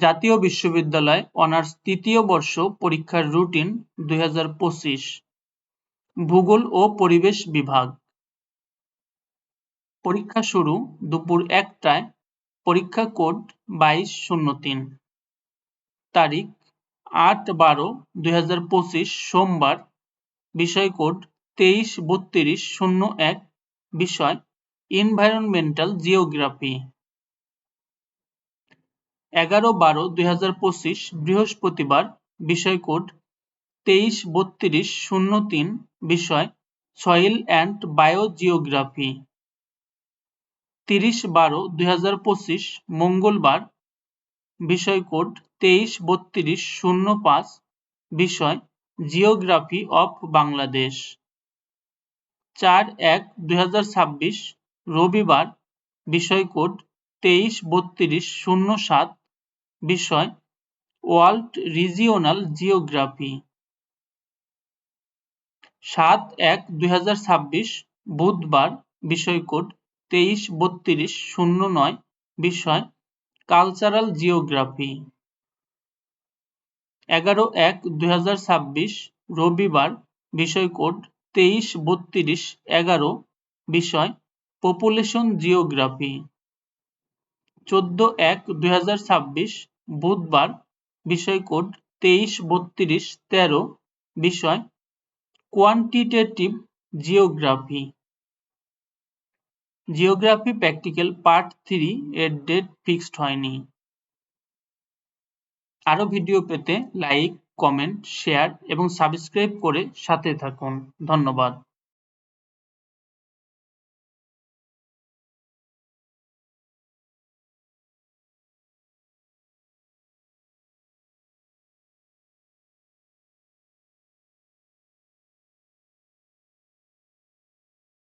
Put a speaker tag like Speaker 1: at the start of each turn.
Speaker 1: জাতীয় বিশ্ববিদ্যালয় অনার্স তৃতীয় বর্ষ পরীক্ষার রুটিন দুই হাজার পঁচিশ। ভূগোল ও পরিবেশ বিভাগ। পরীক্ষা শুরু দুপুর একটায়। পরীক্ষা কোড বাইশ শূন্য তিন। তারিখ আট বারো দুই সোমবার। বিষয় কোড তেইশ বত্রিশ শূন্য এক। বিষয়, এনভায়রনমেন্টাল জিওগ্রাফি। এগারো বারো দুই বৃহস্পতিবার বিষয় কোড তেইশ বত্রিশ শূন্য তিন বিষয় সয়েল অ্যান্ড বায়োজিওগ্রাফি। তিরিশ বারো দুই মঙ্গলবার বিষয় কোড তেইশ বত্রিশ শূন্য পাঁচ বিষয় জিওগ্রাফি অফ বাংলাদেশ। চার এক দুই রবিবার বিষয় কোড তেইশ বত্রিশ শূন্য সাত বিষয় ওয়ার্ল্ড রিজিওনাল জিওগ্রাফি। সাত এক দুই বুধবার বিষয় কোড তেইশ বত্রিশ শূন্য নয়, বিষয়, কালচারাল জিওগ্রাফি। এগারো এক দুই রবিবার বিষয় কোড তেইশ বত্রিশ এগারো, বিষয়, পপুলেশন জিওগ্রাফি। চোদ্দ এক দুই বুধবার বিষয় কোড তেইশ, বত্রিশ, তেরো, বিষয় quantitative geography geography practical part three এর ডেট ফিক্সড হয়নি। আরও ভিডিও পেতে লাইক কমেন্ট শেয়ার এবং সাবস্ক্রাইব করে সাথে থাকুন। ধন্যবাদ।